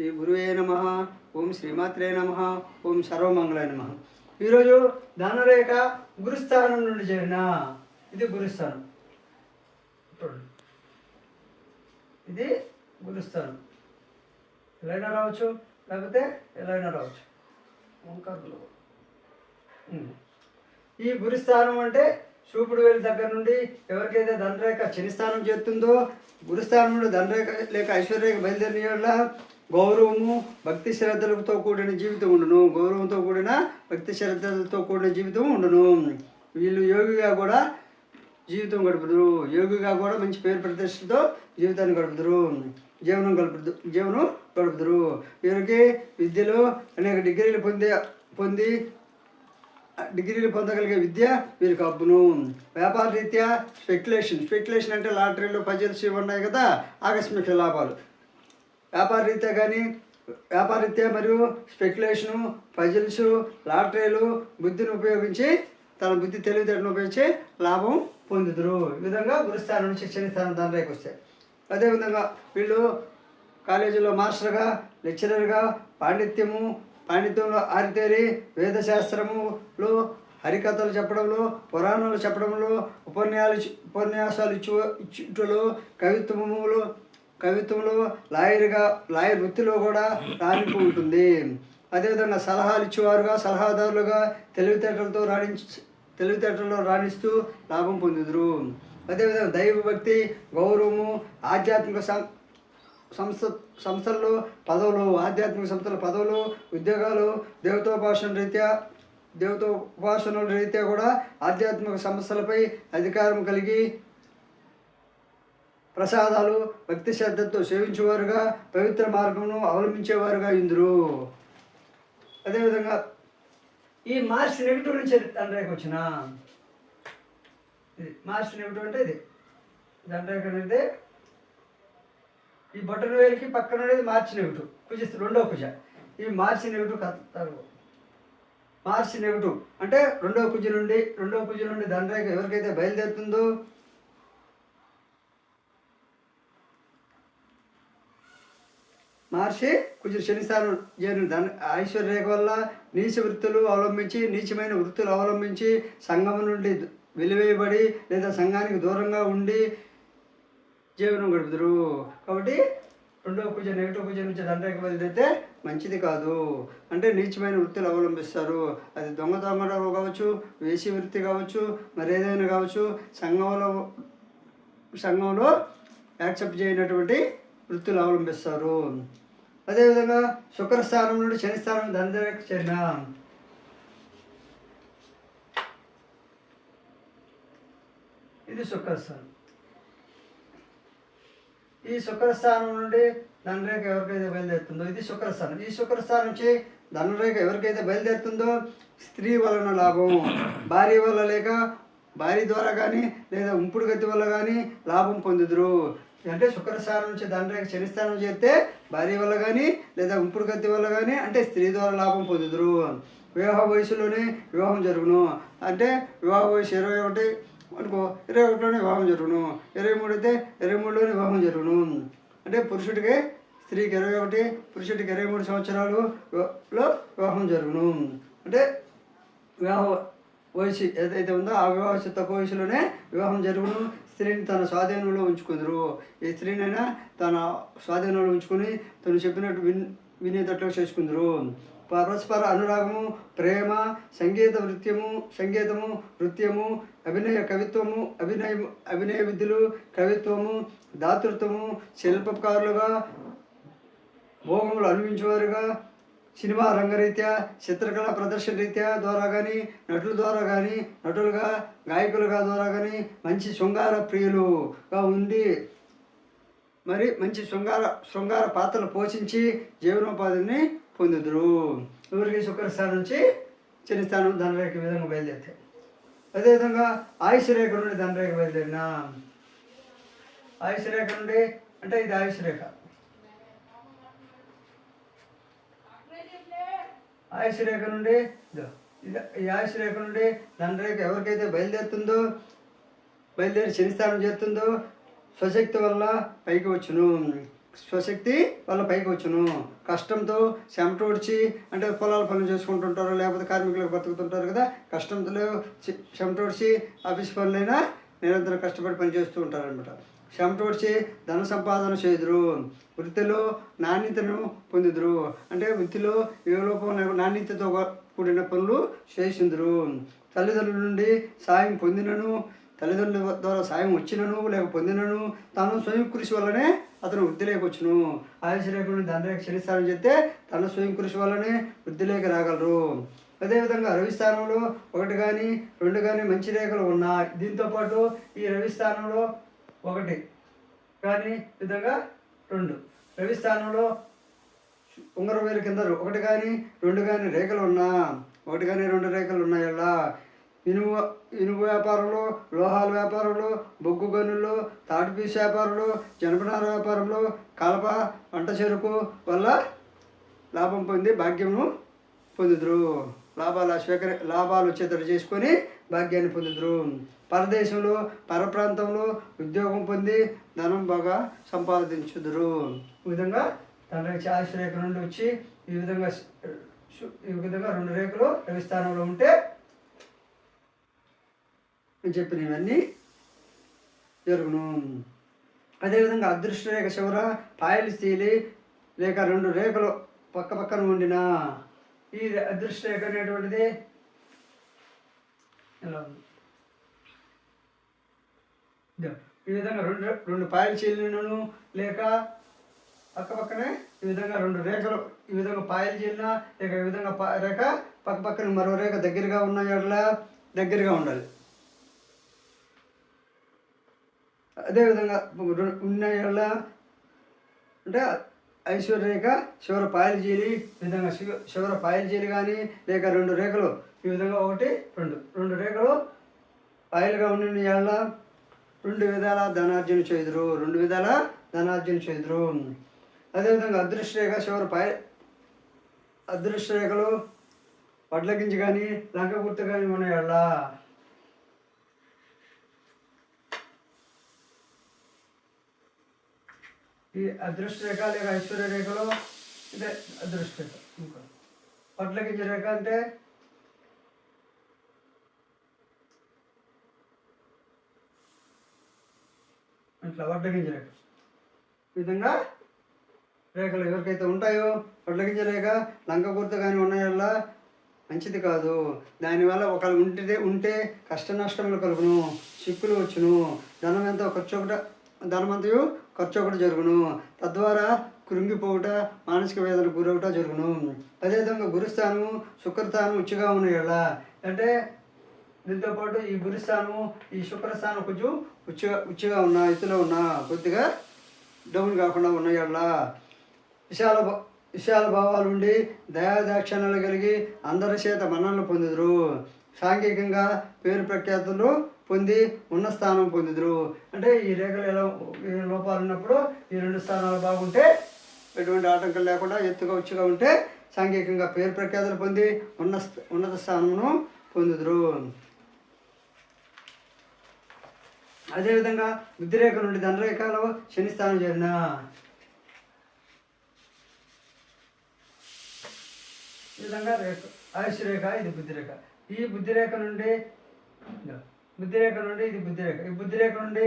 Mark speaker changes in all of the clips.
Speaker 1: శ్రీ గురువే నమ. ఓం శ్రీమాత్రే నమ. ఓం సర్వమంగళ నమ. ఈరోజు ధనురేఖ గురుస్థానం నుండి చేరిన. ఇది గురుస్థానం. ఇది గురుస్థానం. ఎలా అయినా రావచ్చు. లేకపోతే ఎలా అయినా రావచ్చు ఈ గురుస్థానం అంటే చూపుడు వేలు దగ్గర నుండి ఎవరికైతే ధనరేఖ స్థానం చేస్తుందో గురుస్థానం నుండి ధనరేఖ లేక ఐశ్వర్యరేఖ బయలుదేరిన వల్ల గౌరవము భక్తి శ్రద్ధలతో కూడిన జీవితం ఉండును. గౌరవంతో కూడిన భక్తి శ్రద్ధలతో కూడిన జీవితం ఉండును. వీళ్ళు యోగిగా కూడా జీవితం గడుపుదురు. యోగిగా కూడా మంచి పేరు ప్రతిష్టతో జీవితాన్ని గడుపుదురు. జీవనం గడుపుదు జీవనం గడుపుదురు. వీరికి విద్యలో అనేక డిగ్రీలు పొందే పొంది డిగ్రీలు పొందగలిగే విద్య వీరికి అబ్బును. వ్యాపార రీత్యా స్పెక్యులేషన్. స్పెక్యులేషన్ అంటే లాటరీలో పజిల్స్ ఇవి ఉన్నాయి కదా ఆకస్మిక లాభాలు. వ్యాపారరీత్యా కానీ వ్యాపారరీత్యా మరియు స్పెక్యులేషను పజిల్స్ లాటరీలు బుద్ధిని ఉపయోగించి తన బుద్ధి తెలివితేటను ఉపయోగించి లాభం పొందుతురు ఈ విధంగా గురుస్థానం నుంచి శని స్థానం దాని వస్తాయి అదేవిధంగా వీళ్ళు కాలేజీలో మాస్టర్గా లెక్చరర్గా పాండిత్యము పాండిత్యంలో ఆరితేరి వేదశాస్త్రములో హరికథలు చెప్పడంలో పురాణాలు చెప్పడంలో ఉపన్యాలు ఉపన్యాసాలు ఇచ్చు ఇచ్చుటలో కవిత్వములో కవిత్వంలో లాయర్గా లాయర్ వృత్తిలో కూడా రాణింపు ఉంటుంది. అదేవిధంగా సలహాలు ఇచ్చేవారుగా సలహాదారులుగా తెలివితేటలతో రాణించు తెలివితేటల్లో రాణిస్తూ లాభం పొందుదురు. అదేవిధంగా దైవభక్తి గౌరవము ఆధ్యాత్మిక సం సంస్థ సంస్థల్లో పదవులు ఆధ్యాత్మిక సంస్థల పదవులు ఉద్యోగాలు దేవతోపాసన రీత్యా దేవతోపాసనల రీత్యా కూడా ఆధ్యాత్మిక సంస్థలపై అధికారం కలిగి ప్రసాదాలు భక్తి శ్రద్ధతో సేవించేవారుగా పవిత్ర మార్గమును అవలంబించేవారుగా ఇందురు. అదేవిధంగా ఈ మార్చ్ నెగిటివ్ నుంచి తండ్రికి వచ్చిన. ఇది మార్చ్ నెగిటివ్ అంటే ఇది. తండ్రికి అనేది ఈ బొట్టన వేలికి పక్కన అనేది మార్చి నెగిటివ్. కుజిస్తు రెండో కుజ. ఈ మార్చి నెగిటివ్ కత్తారు మార్చి నెగిటివ్ అంటే రెండో కుజ నుండి రెండో కుజ నుండి దండరేఖ ఎవరికైతే బయలుదేరుతుందో మహర్షి కొంచెం శనిసారం చేయను. దాని ఐశ్వర్యరేఖ వల్ల నీచ వృత్తులు అవలంబించి నీచమైన వృత్తులు అవలంబించి సంఘం నుండి వెలివేయబడి లేదా సంఘానికి దూరంగా ఉండి జీవనం గడుపుతారు కాబట్టి రెండవ పూజ నెగిటివ్ పూజ నుంచి దండకి బయలుదేరితే మంచిది కాదు. అంటే నీచమైన వృత్తులు అవలంబిస్తారు. అది దొంగ దొంగ కావచ్చు వేసి వృత్తి కావచ్చు మరి ఏదైనా కావచ్చు సంఘంలో సంఘంలో యాక్సెప్ట్ చేయనటువంటి వృత్తులు అవలంబిస్తారు. అదేవిధంగా శుక్రస్థానం నుండి శనిస్థానం ధనరేఖ చేరిన ఇది శుక్రస్థానం. ఈ శుక్రస్థానం నుండి ధనరేఖ ఎవరికైతే బయలుదేరుతుందో ఇది శుక్రస్థానం. ఈ శుక్రస్థానం నుంచి ధనరేఖ ఎవరికైతే బయలుదేరుతుందో స్త్రీ వలన లాభం. భార్య వల్ల లేక భార్య ద్వారా కానీ లేదా ఉంపుడు గతి వల్ల కానీ లాభం పొందుదురు. అంటే శుక్రస్థానం నుంచి ధనరేఖ శనిస్థానం చేస్తే భార్య వల్ల కానీ లేదా ఉంపుడు గతి వల్ల కానీ అంటే స్త్రీ ద్వారా లాభం పొందుదురు. వివాహ వయసులోనే వివాహం జరుగును. అంటే వివాహ వయసు ఇరవై ఒకటి అనుకో ఇరవై ఒకటిలోనే వివాహం జరుగును. ఇరవై మూడు అయితే ఇరవై మూడులోనే వివాహం జరుగును. అంటే పురుషుడికి స్త్రీకి ఇరవై ఒకటి పురుషుడికి ఇరవై మూడు సంవత్సరాలు లో వివాహం జరుగును. అంటే వివాహ వయసు ఏదైతే ఉందో ఆ వివాహ వయసు తక్కువ వయసులోనే వివాహం జరుగును. స్త్రీని తన స్వాధీనంలో ఉంచుకుందరు. ఈ స్త్రీనైనా తన స్వాధీనంలో ఉంచుకొని తను చెప్పినట్టు విన్ వినేటట్లు చేసుకుందరు. పరస్పర అనురాగము ప్రేమ సంగీత నృత్యము సంగీతము నృత్యము అభినయ కవిత్వము అభినయ అభినయ విద్యలు కవిత్వము దాతృత్వము శిల్పకారులుగా భోగములు అనుభవించేవారుగా సినిమా రంగరీత్యా చిత్రకళ ప్రదర్శన రీత్యా ద్వారా కానీ నటుల ద్వారా కానీ నటులుగా గాయకులుగా ద్వారా కానీ మంచి శృంగార ప్రియులుగా ఉంది మరి మంచి శృంగార శృంగార పాత్రలు పోషించి జీవనోపాధిని పొందుదురు. ఎవరికి శుక్రస్థానం నుంచి శనిస్థానం ధనరేఖ విధంగా బయలుదేరుతాయి అదేవిధంగా ఆయుష్ రేఖ నుండి ధనరేఖ బయలుదేరిన? ఆయుష్ రేఖ నుండి అంటే ఇది ఆయుష్ రేఖ ఆయుష్ రేఖ నుండి ఈ ఆయుష్ రేఖ నుండి ధనరేఖ ఎవరికైతే బయలుదేరుతుందో బయలుదేరి శనిస్థానం చేస్తుందో స్వశక్తి వల్ల పైకి వచ్చును. స్వశక్తి వాళ్ళ పైకి వచ్చును. కష్టంతో చెమట అంటే పొలాల పనులు చేసుకుంటుంటారు లేకపోతే కార్మికులకు బతుకుతుంటారు కదా కష్టంతో చె- చెమట ఓడ్చి ఆఫీస్ పనులైనా నిరంతరం కష్టపడి పని చేస్తూ ఉంటారు ధన సంపాదన చేదురు. వృత్తిలో నాణ్యతను పొందుదురు. అంటే వృత్తిలో ఏ లోపం నాణ్యతతో కూడిన పనులు చేసిందురు. తల్లిదండ్రుల నుండి సాయం పొందినను తల్లిదండ్రుల ద్వారా సాయం వచ్చినను లేక పొందినను తను స్వయం కృషి వల్లనే అతను వృద్ధిలోకి వచ్చును. ఆయుషరేఖ నుండి ధనరేఖ క్షణిస్తానని చెప్తే తన స్వయం కృషి వల్లనే వృద్ధిలోకి రాగలరు. అదేవిధంగా రవి స్థానంలో ఒకటి కానీ రెండు కానీ మంచి రేఖలు ఉన్నాయి. దీంతో పాటు ఈ రవి స్థానంలో ఒకటి. కానీ విధంగా రెండు. రవి స్థానంలో ఉంగరం వేలు కింద ఒకటి కానీ రెండు కానీ రేఖలు ఉన్నా ఒకటి కానీ రెండు రేఖలు ఉన్నాయల్లా. ఇనుము ఇనుము వ్యాపారంలో లోహాల వ్యాపారంలో బొగ్గు గనుల్లో తాటిపీసు వ్యాపారంలో జనపనార వ్యాపారంలో కలప వంట చెరుకు వల్ల లాభం పొంది భాగ్యమును పొందుదురు. లాభాలు స్వీకరి లాభాలు వచ్చేటట్టు చేసుకొని భాగ్యాన్ని పొందుదురు. పరదేశంలో పరప్రాంతంలో ఉద్యోగం పొంది ధనం బాగా సంపాదించుదురు. ఈ విధంగా తండ్రి చాస్ రేఖ నుండి వచ్చి ఈ విధంగా ఈ విధంగా రెండు రేఖలు రవి స్థానంలో ఉంటే నేను చెప్పినవన్నీ జరుగును. అదేవిధంగా అదృష్ట రేఖ చివర పాయలు తీలి లేక రెండు రేఖలు పక్క పక్కన ఉండిన ఈ అదృష్ట రేఖ అనేటువంటిది ఇలా ఉంది? ఈ విధంగా రెండు రెండు పాయలు చీలినను లేక పక్కపక్కనే ఈ విధంగా రెండు రేఖలు ఈ విధంగా పాయలు చీలిన లేక ఈ విధంగా రేఖ పక్కపక్కన మరో రేఖ దగ్గరగా ఉన్న ఎడల దగ్గరగా ఉండాలి. అదేవిధంగా ఉన్న ఎడల అంటే ఐశ్వర్య రేఖ చివర పాయలు చీలి ఈ విధంగా శివ- చివర పాయలు చీలి కానీ లేక రెండు రేఖలు ఈ విధంగా ఒకటి రెండు. రెండు రేఖలు పాయలుగా ఉండి ఎడల రెండు విధాల ధనార్జన చేదురు రెండు విధాల ధనార్జన చేదురు అదేవిధంగా అదృష్ట రేఖ చివరి పాయ అదృష్ట రేఖలు వడ్ల గింజ కానీ లంక గుర్తు కానీ ఉన్నాయళ్ళ ఈ అదృష్ట రేఖ లేక ఐశ్వర్య రేఖలో ఇదే అదృష్ట రేఖ. ఇంకా. వడ్ల గింజ రేఖ అంటే అట్లా వడ్ల గింజ రేఖ. ఈ విధంగా రేఖలు ఎవరికైతే ఉంటాయో వడ్ల గింజ రేఖ లంక గుర్తు కానీ ఉన్నాయల్ల మంచిది కాదు. దానివల్ల ఒకళ్ళు ఉంటే ఉంటే కష్ట నష్టములు కలుగును చిక్కులు వచ్చును. ధనం ఎంతో ఖర్చు ఒకట ధనమంతయు ఖర్చు ఒకటి జరుగును. తద్వారా కృంగిపోవుట మానసిక వేదన గురవుట జరుగును. అదేవిధంగా గురుస్థానము శుక్రస్థానం ఉచ్చిగా ఉన్నాయల్లా అంటే దీంతో పాటు ఈ గురుస్థానము ఈ శుక్రస్థానం కొంచెం ఉచ్చిగా ఉచ్చిగా ఉన్న ఇతిలో ఉన్న కొద్దిగా డౌన్ కాకుండా ఉన్నాయల్లా విశాల భా- విశాల భావాలు ఉండి కలిగి అందరి చేత మన్ననలు పొందుదురు. సాంఘికంగా పేరు ప్రఖ్యాతులు పొంది ఉన్న స్థానం పొందుదురు. అంటే ఈ రేఖలు ఎలా లోపాలు ఉన్నప్పుడు ఈ రెండు స్థానాలు బాగుంటే ఎటువంటి ఆటంకం లేకుండా ఎత్తుగా ఉచ్చుగా ఉంటే సాంఘికంగా పేరు ప్రఖ్యాతులు పొంది ఉన్న ఉన్నత స్థానమును పొందుదురు. అదేవిధంగా బుద్ధిరేఖ నుండి ధనరేఖలో శని స్థానం చేరిన. ఈ విధంగా రేఖ ఆయుష్ రేఖ ఇది బుద్ధిరేఖ ఈ బుద్ధిరేఖ నుండి బుద్ధిరేఖ నుండి ఇది బుద్ధిరేఖ. ఈ బుద్ధిరేఖ నుండి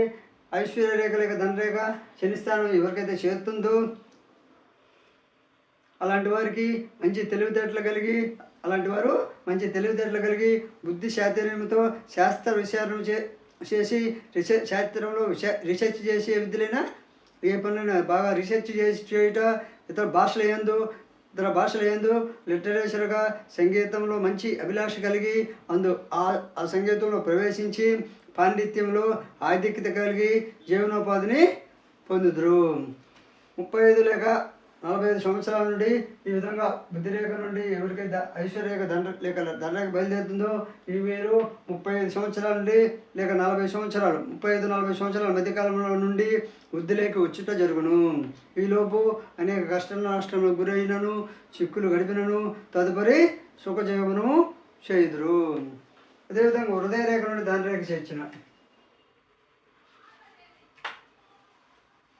Speaker 1: ఐశ్వర్య రేఖ లేక ధనరేఖ శనిస్థానం ఎవరికైతే చేరుతుందో అలాంటి వారికి మంచి తెలివితేటలు కలిగి అలాంటి వారు మంచి తెలివితేటలు కలిగి బుద్ధి శాస్త్రంతో శాస్త్ర విచారణ చే చేసి రీసెర్చ్ శాస్త్రంలో రీసెర్చ్ రీసెర్చ్ చేసే విధులైనా ఏ పనులైనా బాగా రీసెర్చ్ చేసి చేయటం ఇతర భాషలు ఏందో ఇతర భాషలందు లిటరేచర్గా సంగీతంలో మంచి అభిలాష కలిగి అందు ఆ ఆ సంగీతంలో ప్రవేశించి పాండిత్యంలో ఆధిక్యత కలిగి జీవనోపాధిని పొందుదురు. ముప్పై ఐదు లేక నలభై ఐదు సంవత్సరాల నుండి ఈ విధంగా బుద్ధిరేఖ నుండి ఎవరికైతే ఐశ్వర్యరేఖ దండ లేక దండరేఖ బయలుదేరుతుందో ఈ వీరు ముప్పై ఐదు సంవత్సరాల నుండి లేక నలభై సంవత్సరాలు ముప్పై ఐదు నలభై సంవత్సరాల మధ్యకాలంలో నుండి వృద్ధిలోకి వచ్చుట జరుగును. ఈలోపు అనేక కష్ట నష్టములకు గురైనను చిక్కులు గడిపినను తదుపరి సుఖజీవనము చేయుదురు. అదేవిధంగా హృదయ రేఖ నుండి దండరేఖ చేర్చిన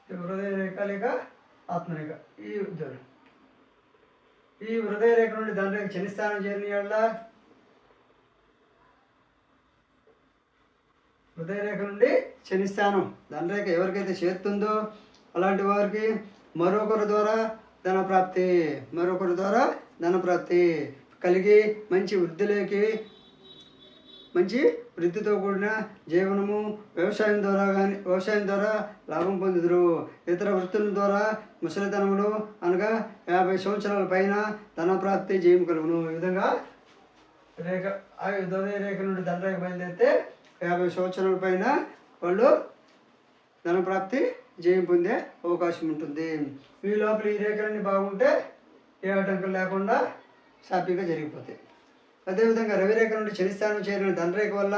Speaker 1: హృదయ రేఖ లేక ఆత్మరేఖ ఈ ఉద్యోగం ఈ హృదయ రేఖ నుండి దాని రేఖ చనిస్థానం చేరిన వాళ్ళ హృదయ రేఖ నుండి శనిస్థానం దాని రేఖ ఎవరికైతే చేరుతుందో అలాంటి వారికి మరొకరి ద్వారా ధన ప్రాప్తి మరొకరి ద్వారా ధన ప్రాప్తి కలిగి మంచి వృద్ధిలోకి మంచి వృద్ధితో కూడిన జీవనము వ్యవసాయం ద్వారా కానీ వ్యవసాయం ద్వారా లాభం పొందుదురు. ఇతర వృత్తుల ద్వారా ముసలితనములు అనగా యాభై సంవత్సరాల పైన ధన ప్రాప్తి జయం కలుగును ఈ విధంగా రేఖ ఆ ఉదయ రేఖ నుండి ధనరేఖ బయలుదేరితే యాభై సంవత్సరాల పైన వాళ్ళు ధనప్రాప్తి జయం పొందే అవకాశం ఉంటుంది. ఈ లోపల ఈ రేఖలన్నీ బాగుంటే ఏ ఆటంకం లేకుండా సాఫీగా జరిగిపోతాయి. అదేవిధంగా రవిరేఖ నుండి శనిస్థానం చేరిన ధనరేఖ వల్ల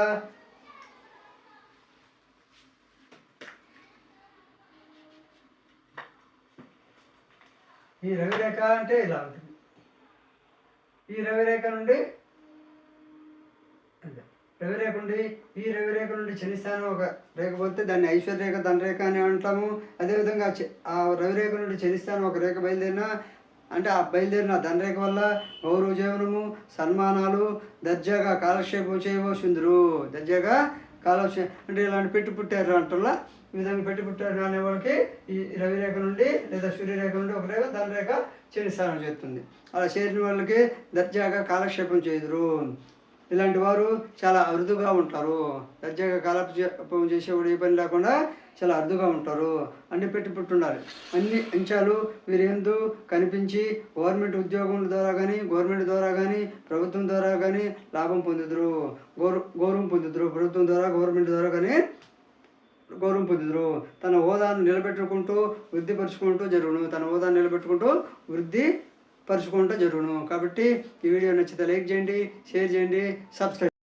Speaker 1: ఈ రవిరేఖ అంటే ఇలా ఉంటుంది. ఈ రవిరేఖ నుండి రవిరేఖ నుండి ఈ రవిరేఖ నుండి శనిస్థానం ఒక రేఖ పోతే దాన్ని ఐశ్వర్యరేఖ ధనరేఖ అని అంటాము. అదేవిధంగా ఆ రవిరేఖ నుండి శనిస్థానం ఒక రేఖ బయలుదేరిన అంటే ఆ బయలుదేరిన ధనరేఖ వల్ల గౌరవ జీవనము సన్మానాలు దర్జాగా కాలక్షేపం చేయవలసిందరు దర్జాగా కాలక్షేపం అంటే ఇలాంటి పెట్టి పుట్టారు అంటల్లా? ఈ విధంగా పెట్టి పుట్టారు అనే వాళ్ళకి ఈ రవిరేఖ నుండి లేదా సూర్యరేఖ నుండి ఒక రేఖ ధనరేఖ శనిస్థానం చేస్తుంది. అలా చేరిన వాళ్ళకి దర్జాగా కాలక్షేపం చేయదురు. ఇలాంటి వారు చాలా అరుదుగా ఉంటారు. దర్జాగా కాలక్షేపం చేసేవాడు ఏ పని లేకుండా చాలా అరుదుగా ఉంటారు అన్ని పెట్టి పుట్టుండాలి అన్ని అంశాలు వీరేందు కనిపించి గవర్నమెంట్ ఉద్యోగం ద్వారా కానీ గవర్నమెంట్ ద్వారా కానీ ప్రభుత్వం ద్వారా కానీ లాభం పొందుదురు. గౌరవ గౌరవం పొందుదురు. ప్రభుత్వం ద్వారా గవర్నమెంట్ ద్వారా కానీ గౌరవం పొందుదురు. తన హోదాను నిలబెట్టుకుంటూ వృద్ధిపరుచుకుంటూ జరుగును. తన హోదాను నిలబెట్టుకుంటూ వృద్ధి పరుచుకుంటూ జరుగును. కాబట్టి ఈ వీడియో నచ్చితే లైక్ చేయండి షేర్ చేయండి సబ్స్క్రైబ్